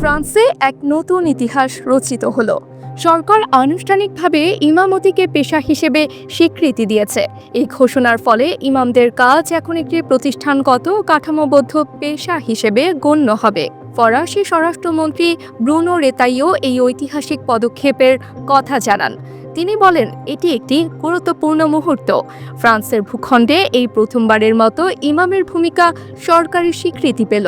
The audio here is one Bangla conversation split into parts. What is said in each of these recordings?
ফ্রান্সে এক নতুন ইতিহাস রচিত হলো। সরকার আনুষ্ঠানিকভাবে ইমামতিকে পেশা হিসেবে স্বীকৃতি দিয়েছে। এই ঘোষণার ফলে ইমামদের কাজ এখন একটি প্রতিষ্ঠানগত কাঠামোবদ্ধ পেশা হিসেবে গণ্য হবে। ফরাসি স্বরাষ্ট্রমন্ত্রী ব্রুনো রেতাইও এই ঐতিহাসিক পদক্ষেপের কথা জানান। তিনি বলেন, এটি একটি গুরুত্বপূর্ণ মুহূর্ত। ফ্রান্সের ভূখণ্ডে এই প্রথমবারের মতো ইমামের ভূমিকা সরকারি স্বীকৃতি পেল।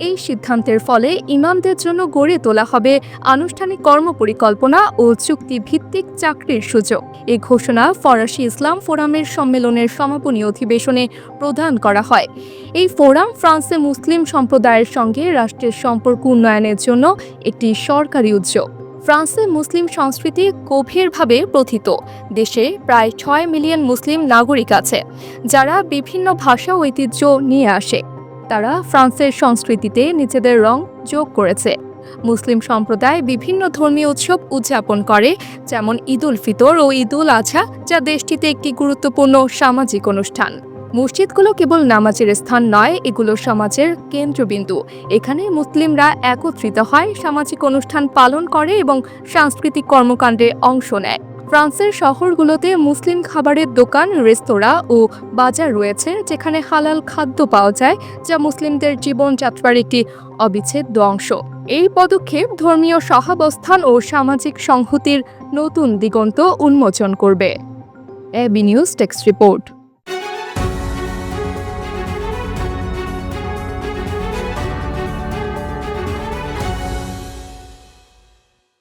এই সিদ্ধান্তের ফলে ইমামদের জন্য গড়ে তোলা হবে আনুষ্ঠানিক কর্মপরিকল্পনা ও চুক্তিভিত্তিক চাকরির সুযোগ। এই ঘোষণা ফরাসি ইসলাম ফোরামের সম্মেলনের সমাপনী অধিবেশনে প্রদান করা হয়। এই ফোরাম ফ্রান্সে মুসলিম সম্প্রদায়ের সঙ্গে রাষ্ট্রের সম্পর্ক উন্নয়নের জন্য একটি সরকারি উদ্যোগ। ফ্রান্সে মুসলিম সংস্কৃতি গভীরভাবে প্রথিত। দেশে প্রায় ছয় মিলিয়ন মুসলিম নাগরিক আছে, যারা বিভিন্ন ভাষা ঐতিহ্য নিয়ে আসে। তারা ফ্রান্সের সংস্কৃতিতে নিজেদের রং যোগ করেছে। মুসলিম সম্প্রদায় বিভিন্ন ধর্মীয় উৎসব উদযাপন করে, যেমন ঈদুল ফিতর ও ঈদুল আজহা যা দেশটিতে একটি গুরুত্বপূর্ণ সামাজিক অনুষ্ঠান। মসজিদগুলো কেবল নামাজের স্থান নয়, এগুলো সমাজের কেন্দ্রবিন্দু। এখানে মুসলিমরা একত্রিত হয়, সামাজিক অনুষ্ঠান পালন করে এবং সাংস্কৃতিক কর্মকাণ্ডে অংশ নেয়। ফ্রান্সের শহরগুলোতে মুসলিম খাবারের দোকান, রেস্তোরাঁ ও বাজার রয়েছে, যেখানে হালাল খাদ্য পাওয়া যায়, যা মুসলিমদের জীবনযাত্রার একটি অবিচ্ছেদ্য অংশ। এই পদক্ষেপ ধর্মীয় সহাবস্থান ও সামাজিক সংহতির নতুন দিগন্ত উন্মোচন করবে। AB news text report.